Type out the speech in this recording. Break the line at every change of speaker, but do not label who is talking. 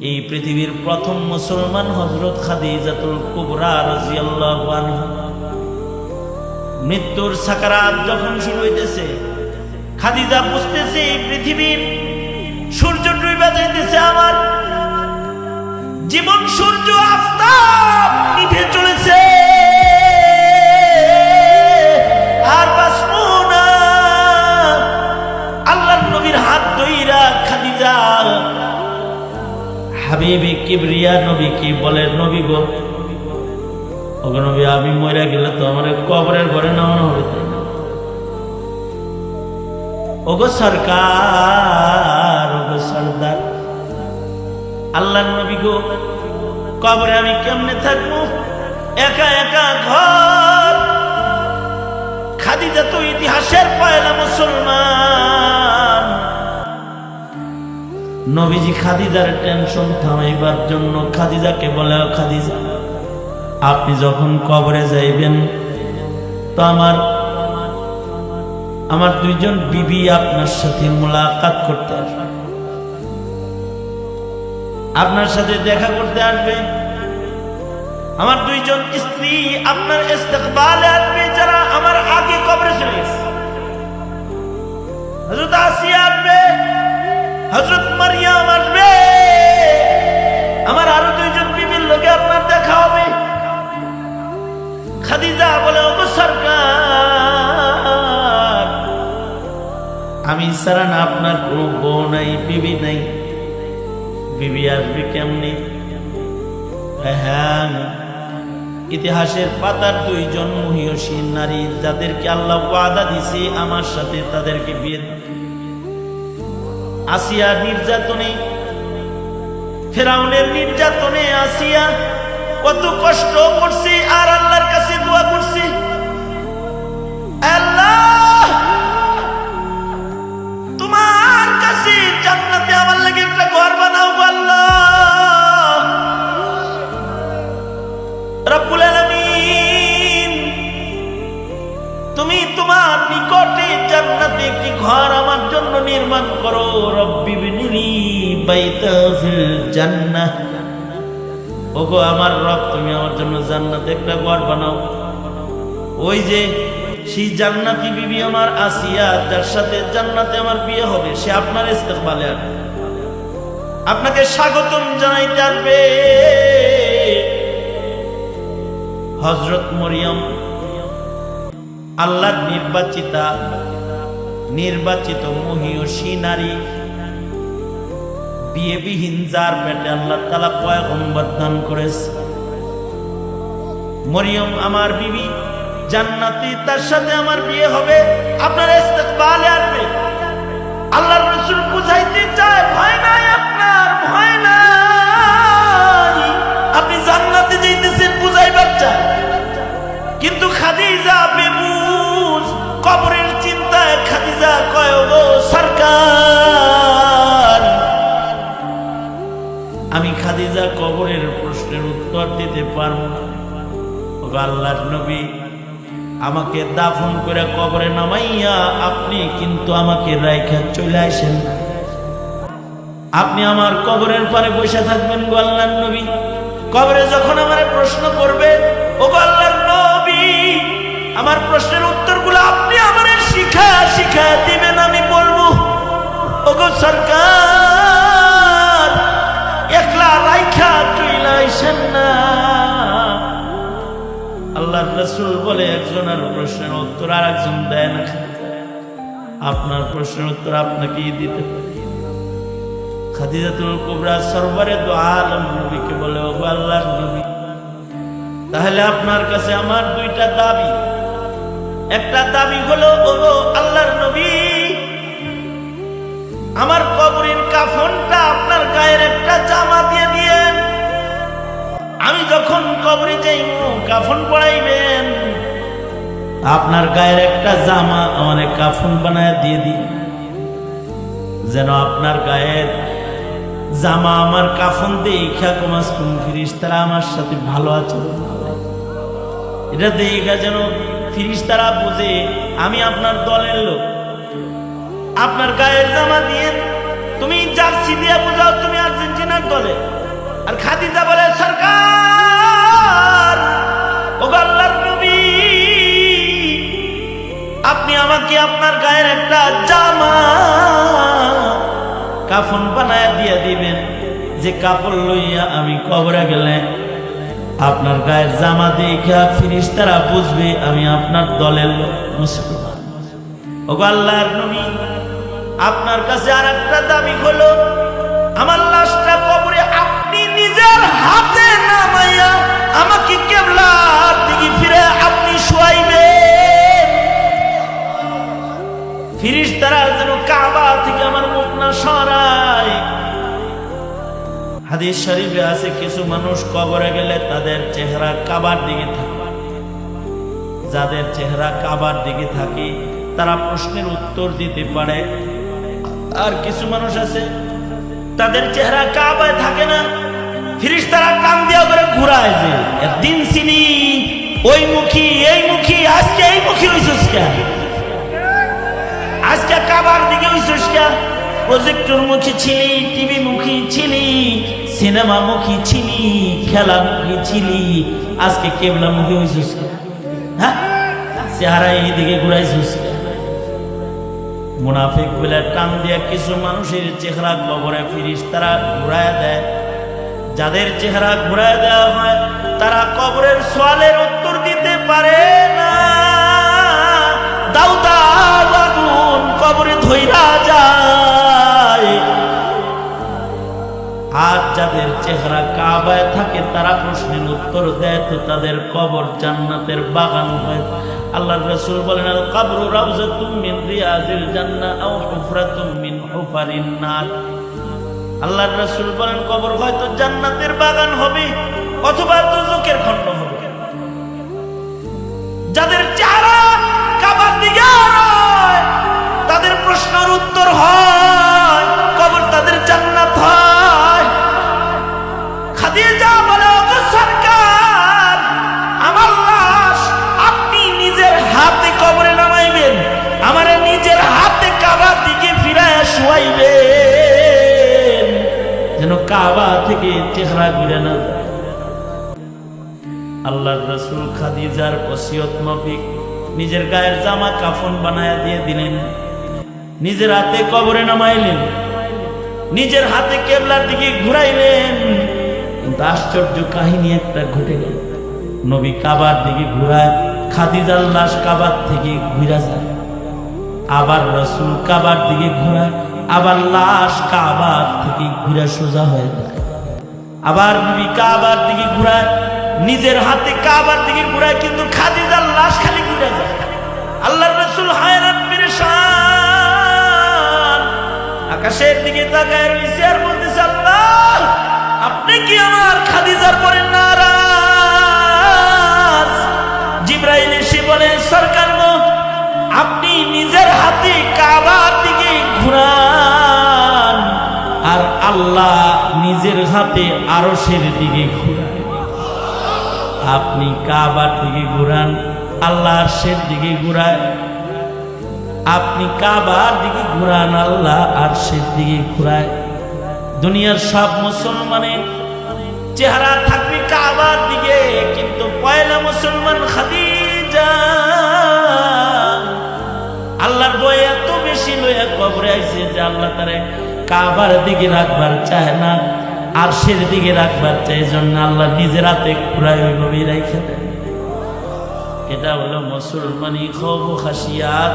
এই পৃথিবীর প্রথম মুসলমান হজরত খাদিজাতুল কুবরা রাজি আল্লাহ মৃত্যুর সাকারাত যখন শুরু হইতেছে, খাদিজা বুঝতেছে এই পৃথিবীর সূর্য ডুবে যাইতেছে আমার। জীবন সূর্য হাবিবি কিবরিয়া নবী কি বলে নবী গো? ওগো নবী, আমি মরে গেলে তো আমার কবরের ঘরে নামানো হবে ওগো সরকার, ওগো সর্দার আল্লাহ নবী গো, কবরে আমি কেমনে থাকব? একা একা ঘর। খাদিজা তো ইতিহাসের পয়লা নবীজি খাদিজার টেনশন থামাইবার জন্য খাদিজাকে বলে খাদিজা, আপনি যখন কবরে যাইবেন, তো আমার আমার দুইজন বিবি আপনার সাথে মোলাকাত করতে আসবে। আপনার সাথে দেখা করতে আসবে। আমার দুইজন স্ত্রী আপনার ইস্তেকবালে আসবে যারা আমার আগে কবরে চলে গেছে। আসিয়া হজরত মারিয়াম আসবে। আমার আরও দুইজন বিবির লোকে আপনার দেখা হবে। খাদিজা বলে, ওগো সরকার, আমি সারা না আপনার কোনো বউ নাই, বিবি নাই। বিবি আসবে কেমনি? হ্যাঁ ইতিহাসের পাতার দুইজন মহিয়সী নারী, যাদেরকে আল্লাহ ওয়াদা দিছে, আমার সাথে তাদেরকে বিয়ে। আসিয়া নির্যাতনে, ফেরাউনের নির্যাতনে আসিয়া কত কষ্ট করছে আর আল্লাহর কাছে দোয়া করছে। আল্লাহ, তোমার কাছে জান্নাতে আমার লাগে একটা ঘর বানাও আল্লাহ। রব্বুল তুমি তোমার নিকটে জান্নাতে একটি ঘর আমার জন্য নির্মাণ করো। রব্বি বিনিরি বাইতা জান্নাহ। ওগো, আমার রব, তুমি আমার জন্য জান্নাতে একটা ঘর বানাও। ওই যে, সেই জান্নাতি বিবি আমার আসিয়া, যার সাথে জান্নাতে আমার বিয়ে হবে, সে আপনার ইস্তেকবালে আসবে। আপনাকে স্বাগতম জানাইতে আসবে। হজরত মরিয়ম আল্লাহর নির্বাচিতা, নির্বাচিত মহিয়সী নারী। বিয়েবিহীন যার পেটে আল্লাহ তালা পয়গম্বর দান করেছে। মরিয়ম আমার বিবি, জান্নাতি, তার সাথে আমার বিয়ে হবে। আপনার ইস্তেকবালে আসবে। আল্লাহর রসুল বুঝাইতে চায়, ভয় নাই আপনার, ভয় নাই। আপনি জান্নাতে যাইতেছেন, বুঝাইবার চায়। কিন্তু খাদিজা বেবুজ কবরের চিন্তায় খাদিজা কয় গো সরকার। আমি খাদিজা কবরের প্রশ্নের উত্তর দিতে পারব না। আল্লাহর নবী, আমাকে দাফন করে কবরে নামাইয়া আপনি কিন্তু আমাকে রাইখা চলে আসেন। আপনি আমার কবরের পরে বসে থাকবেন গো আল্লাহর নবী। কবরে যখন আমার প্রশ্ন করবে ও গো আল্লাহর নবী, আমার প্রশ্নের আমার শিখা শিখা দিবেন আমি বলব ও গো সরকার, একলা রাইখা চলে আসেন না। আল্লাহর রসুল বলে একজনের প্রশ্নের উত্তর আর একজন দেয় না। আপনার প্রশ্নের উত্তর আপনাকেই দিতে পারি খাদিজাতুল কুবরা সরবরে দো আলম নবীকে বলে ও আল্লাহর নবী, তাহলে আপনার কাছে আমার দুইটা দাবি। একটা দাবি হলো ও আল্লাহর নবী, আমার কবরের কাফনটা আপনার গায়ের একটা জামা দিয়ে দিয়েন। আমি যখন কবরে যাইব, কাফন পড়াইবেন আপনার গায়ের একটা জামা আমার কাফন বানায় দিয়ে দিই যেন আপনার গায়ের জামা আমার কাফন দেখা কমাস কোন ফিরিস তারা আমার সাথে ভালো করে। এটা দেখা যেন ফিরিস তারা বুঝে, আমি আপনার দলের লোক। আপনার গায়ের জামা দিয়ে তুমি জার্সি দিয়ে বোঝাও তুমি আর্জেন্টিনার দলে। আর খাদিজা বলে, সরকার, ও আল্লাহর আপনি আমাকে আপনার গায়ের একটা জামা কাফন বানায় দিয়ে দিবেন। যে কাপড় লইয়া আমি কবরে গেলে আপনার গায়ের জামা দেখা ফিরিস তারা বুঝবে আমি আপনার দলের মুসলমান। আপনার কাছে আর একটা দাবি হলো, আমার লাশটা কবরে আপনি নিজের হাতে নামাইয়া আমাকে কেবলার দিকে ফিরে আপনি শোয়াইবেন ফিরিস তারা যেন কাবা থেকে আমার মুখ না সরায় হাদিস শরীফে আছে, কিছু মানুষ কবরে গেলে তাদের চেহারা কাবার দিকে থাকে। যাদের চেহারা কাবার দিকে থাকে, তারা প্রশ্নের উত্তর দিতে পারে। আর কিছু মানুষ আছে, তাদের চেহারা কাবায় থাকে না। ফিরিস তারা কান দেওয়া করে ঘুরায় যে দিন চিনি ওই মুখী, এই মুখী, আজকে এই মুখী হইছিস কেন আজকে কাবার দিকে হইছিস কেন প্রজেক্টর মুখী ছিলি, টিভি মুখী ছিলি সিনেমা মুখী ছিলি খেলা মুখী ছিলি, আজকে কেবলা মুখী হইছিস কেন? হ্যাঁ চেহারা এইদিকে ঘুরাইছিস? মুনাফিক বলে টান দিয়ে কিছু মানুষের চেহারা গোবরে ফিরিস তারা ঘুরায় দেয় যাদের চেহারা ঘুরায় দেওয়া হয়, তারা কবরের সোয়ালের কাবায় থাকে, তারা প্রশ্নের উত্তর দেয়, তো তাদের কবর জান্নাতের বাগান হয়। আল্লাহ রসুল বলেন আল কাবরু রাউজাতুম মিন রিয়াজিল জান্নাহ আও হুফরাতুম মিন হুফারিন নার। আল্লাহর রসুল বলেন, কবর হয়তো জান্নাতের বাগান হবে, অথবা দুজকের খণ্ড হবে। যাদের কাবা থেকে চেহারা ঘুরে না যায় আল্লাহর রসুল খাদিজার ওসিয়ত মাফিক নিজের গায়ের জামা কাফন বানায়া দিয়ে দিলেন। নিজের হাতে কবরে নামাইলেন। নিজের হাতে কেবলার দিকে ঘুরাইলেন। কিন্তু আশ্চর্য কাহিনী একটা ঘটে গেল। নবী কাবার দিকে ঘুরায়, খাদিজার লাশ কাবার থেকে ঘুরা যায়। আবার রসুল কাবার দিকে ঘুরায় আবার লাশ কাবার থেকে ঘুরে সোজা হয়ে যায় আবার নবী কাবার দিকে ঘুরায়, নিজের হাতে কাবার দিকে ঘুরায়, কিন্তু খাদিজার লাশ খালি ঘুরে যায়। আল্লাহ রসুল হায়রান আকাশের দিকে তাকায় রয়েছে আর বলতেছে, আল্লাহ, আপনি কি আমার খাদিজার পরে নারাজ? জিব্রাইল এসে বলে, সরকার আপনি নিজের হাতে আল্লাহ নিজের হাতে আরশের দিকে ঘুরান আপনি কাবার দিকে ঘুরান, আল্লাহ আরশের দিকে ঘুরায়। আপনি কাবার দিকে ঘুরান, আল্লাহ আরশের দিকে ঘুরায়। দুনিয়ার সব মুসলমানের চেহারা থাকবে কাবার দিকে, কিন্তু পয়লা মুসলমান খাদিজা। আল্লাহর বই এত বেশি লইয়া কবরে আইছে যে আল্লাহ তারে কাবার দিকে রাখবার চায় না আর সের দিকে রাখবার চায় জন্য আল্লাহ নিজের হাতে ঘুরায় ওইভাবেই রাইখে দেয়। এটা হলো মুসলমানি খব খাসিয়াত